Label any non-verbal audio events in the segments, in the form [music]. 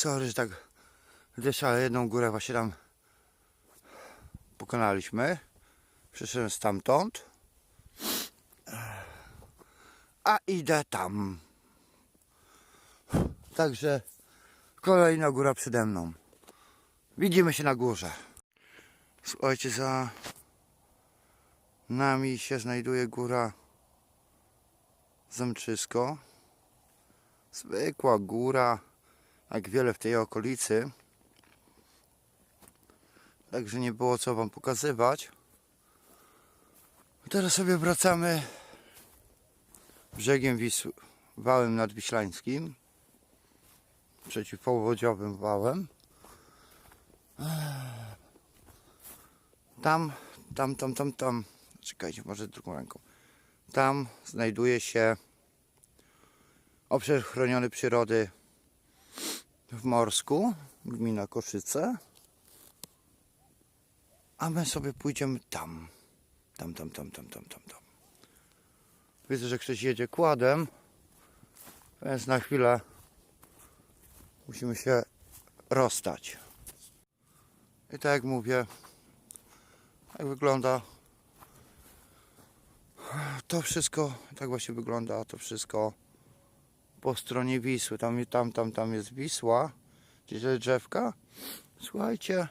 Sorry, że tak dyszę, ale jedną górę właśnie tam pokonaliśmy. Przyszedłem stamtąd. A idę tam. Także kolejna góra przede mną. Widzimy się na górze. Słuchajcie, za nami się znajduje góra Zemczysko. Zwykła góra, jak wiele w tej okolicy. Także nie było co wam pokazywać. Teraz sobie wracamy brzegiem Wisły, wałem nadwiślańskim, przeciwpowodziowym wałem. Tam, tam, tam, tam, tam, czekajcie, może drugą ręką. Tam znajduje się obszar chroniony przyrody w Morsku, gmina Koszyce. A my sobie pójdziemy tam. Tam, tam, tam, tam, tam, tam, tam. Widzę, że ktoś jedzie kładem, więc na chwilę musimy się rozstać. I tak jak mówię, tak wygląda to wszystko, tak właśnie wygląda to wszystko po stronie Wisły. Tam, tam, tam, tam jest Wisła, gdzieś te drzewka. Słuchajcie,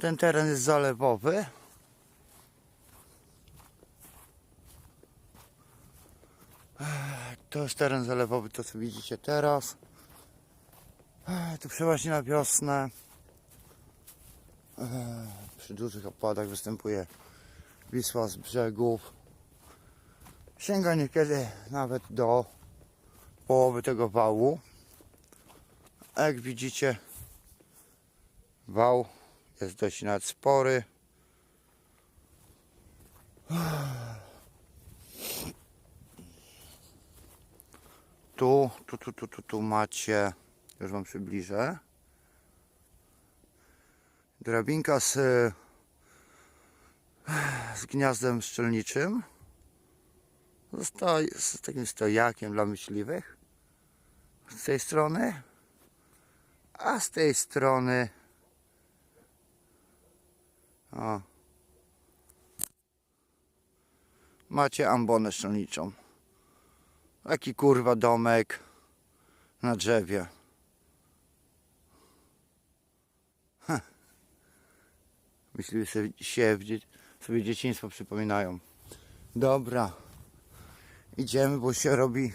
ten teren jest zalewowy. To jest teren zalewowy, to co widzicie teraz. Tu przeważnie na wiosnę przy dużych opadach występuje Wisła z brzegów. Sięga niekiedy nawet do połowy tego wału. A jak widzicie, wał jest dość nawet spory. Tu, tu, tu, tu, tu, tu macie, już wam przybliżę. Drabinka z, z gniazdem szczelniczym. Zostaje z takim stojakiem dla myśliwych. Z tej strony. A z tej strony. O. Macie ambonę szczelniczą. Taki kurwa domek na drzewie. Heh. Myśliwi sobie, się sobie dzieciństwo przypominają. Dobra. Idziemy, bo się robi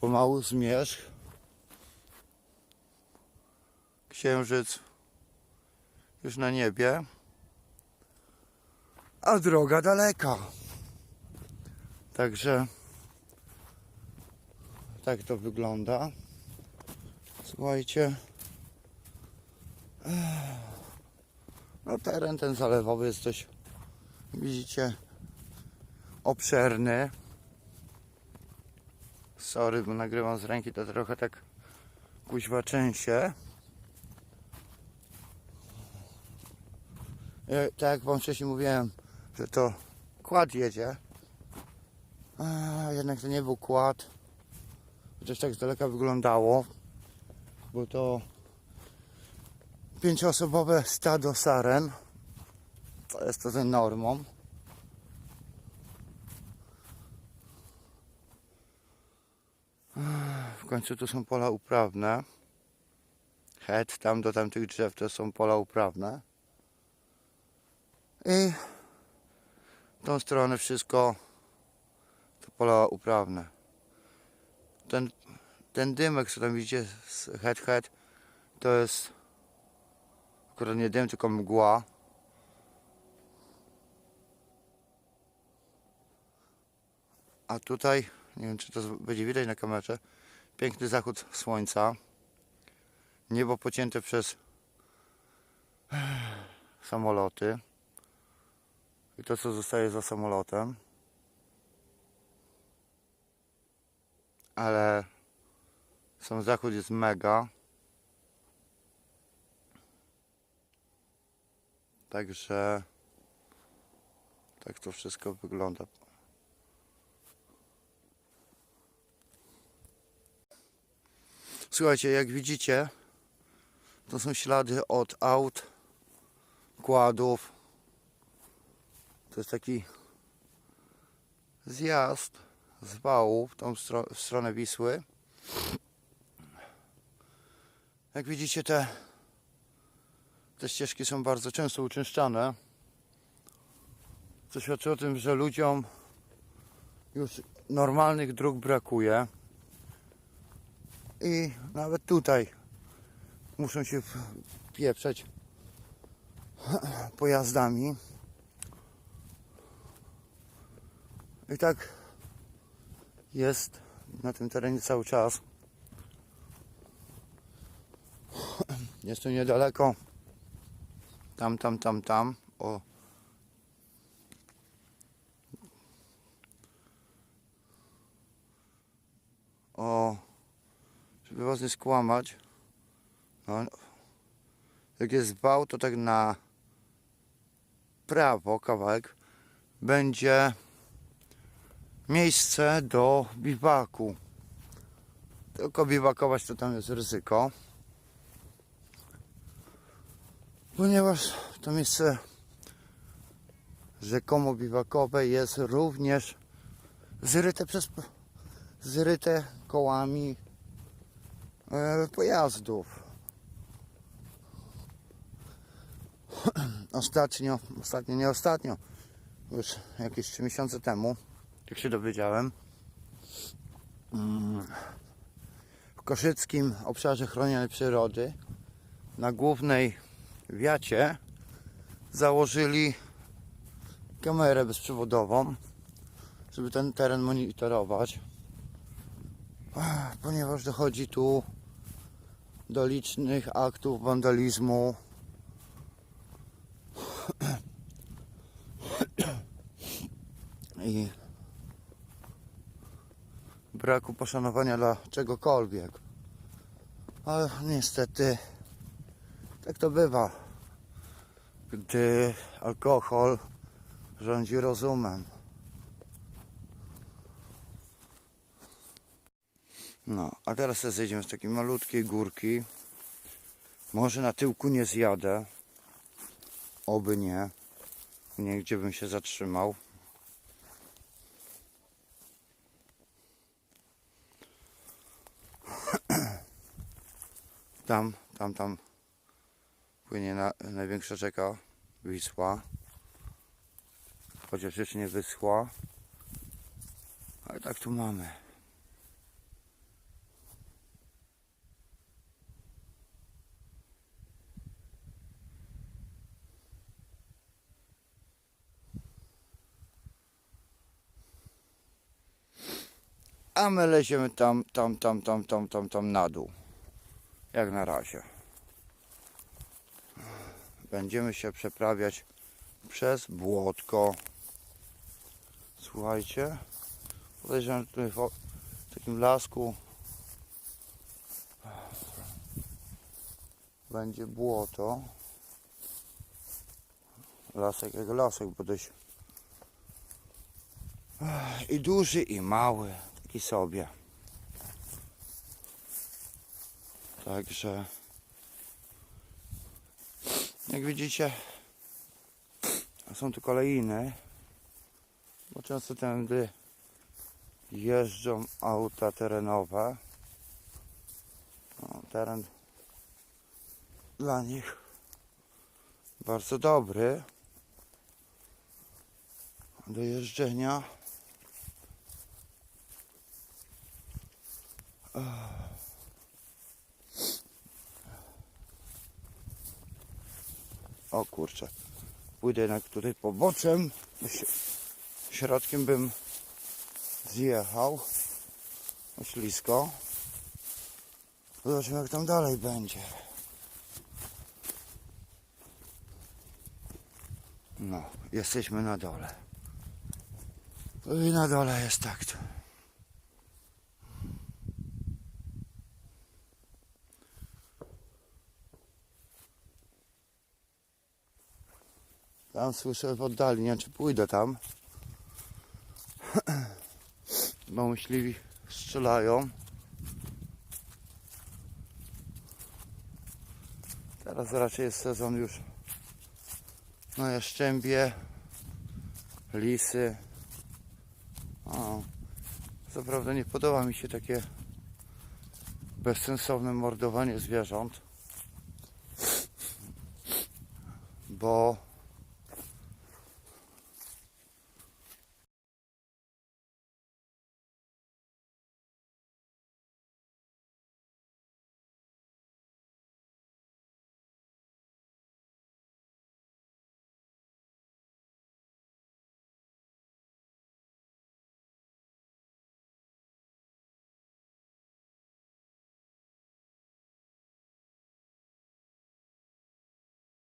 pomału zmierzch. Księżyc już na niebie. A droga daleka. Także tak to wygląda. Słuchajcie. No teren ten zalewowy jest dość, widzicie, obszerny. Sorry, bo nagrywam z ręki, to trochę tak kuźwa częsie. E, Tak jak wam wcześniej mówiłem, że to kład jedzie. A, jednak to nie był kład. Chociaż tak z daleka wyglądało. Bo to pięcioosobowe stado saren. To jest to ten normą. W końcu to są pola uprawne. Het tam do tamtych drzew to są pola uprawne. I tą stronę wszystko to pola uprawne. Ten, ten dymek, co tam widzicie z het het, to jest akurat nie dym, tylko mgła. A tutaj, nie wiem czy to będzie widać na kamerze, piękny zachód słońca. Niebo pocięte przez [sighs] samoloty. I to co zostaje za samolotem. Ale sam zachód jest mega. Także tak to wszystko wygląda. Słuchajcie, jak widzicie, to są ślady od aut, kładów. To jest taki zjazd z wału w, tą w stronę Wisły. Jak widzicie, te, te ścieżki są bardzo często uczęszczane. Co świadczy o tym, że ludziom już normalnych dróg brakuje. I nawet tutaj muszą się pieprzeć pojazdami. I tak jest na tym terenie cały czas. Jest tu niedaleko. Tam, tam, tam, tam. O. O. Żeby was nie skłamać. No, jak jest wał, to tak na prawo kawałek będzie miejsce do biwaku. Tylko biwakować to tam jest ryzyko. Ponieważ to miejsce rzekomo biwakowe jest również zryte przez zryte kołami pojazdów. [clears throat] Ostatnio, ostatnio, nie ostatnio, już jakieś 3 miesiące temu, jak się dowiedziałem, mm, w Koszyckim Obszarze Chronionej Przyrody na głównej wiacie założyli kamerę bezprzewodową, żeby ten teren monitorować, ponieważ dochodzi tu do licznych aktów wandalizmu. I braku poszanowania dla czegokolwiek. Ale niestety tak to bywa, gdy alkohol rządzi rozumem. No, a teraz zejdziemy z takiej malutkiej górki. Może na tyłku nie zjadę. Oby nie. Nie, gdzie bym się zatrzymał. [clears throat] Tam, tam, tam płynie na, największa rzeka Wisła. Chociaż jeszcze nie wyschła. Ale tak tu mamy. A my leziemy tam, tam, tam, tam, tam, tam, tam na dół. Jak na razie. Będziemy się przeprawiać przez błotko. Słuchajcie. Podejrzewam, tutaj w takim lasku będzie błoto. Lasek jak lasek, bo dość i duży i mały, taki sobie. Także jak widzicie są tu kolejne, bo często tędy jeżdżą auta terenowe. No, teren dla nich bardzo dobry do jeżdżenia. O kurczę. Pójdę jednak tutaj poboczem. Środkiem bym zjechał. Ślisko. Zobaczymy jak tam dalej będzie. No, jesteśmy na dole. I na dole jest tak Tam słyszę w oddali, nie wiem czy pójdę tam. [clears throat] Bo myśliwi strzelają. Teraz raczej jest sezon już na jaszczębie, lisy. O, co prawda nie podoba mi się takie bezsensowne mordowanie zwierząt, bo